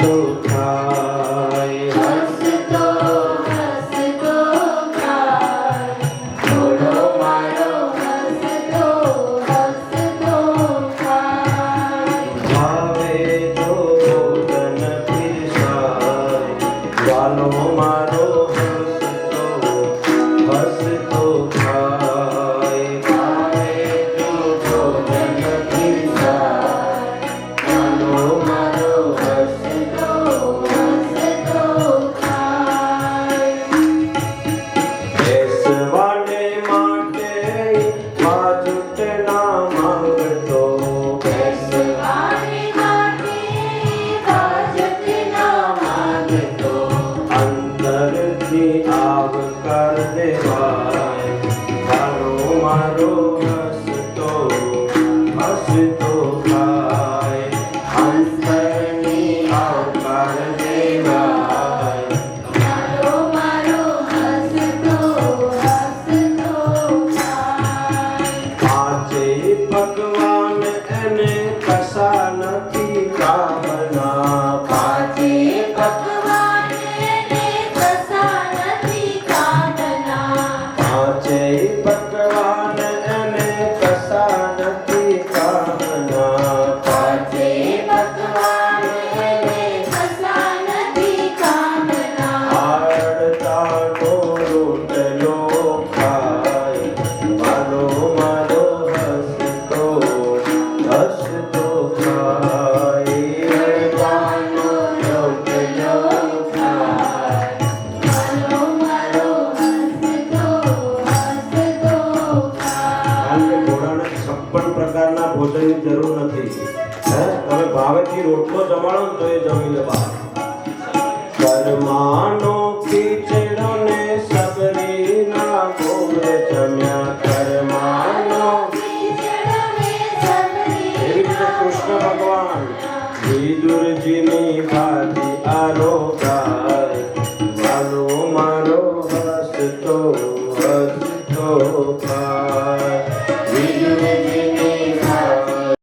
বন্ধু कर दे मारो मारो। પણ પ્રકારના ભોજનની જરૂર નથી. તમે ભાવેથી રોટલો જમાડો તો એ જમી લેવા કરમાનો ખીચડો સબરીના ગોળ જમ્યા કરમાનો કૃષ્ણ ભગવાન વિદુરજીની ભાતી આરોગા મારો મારો હસતો હસતો પા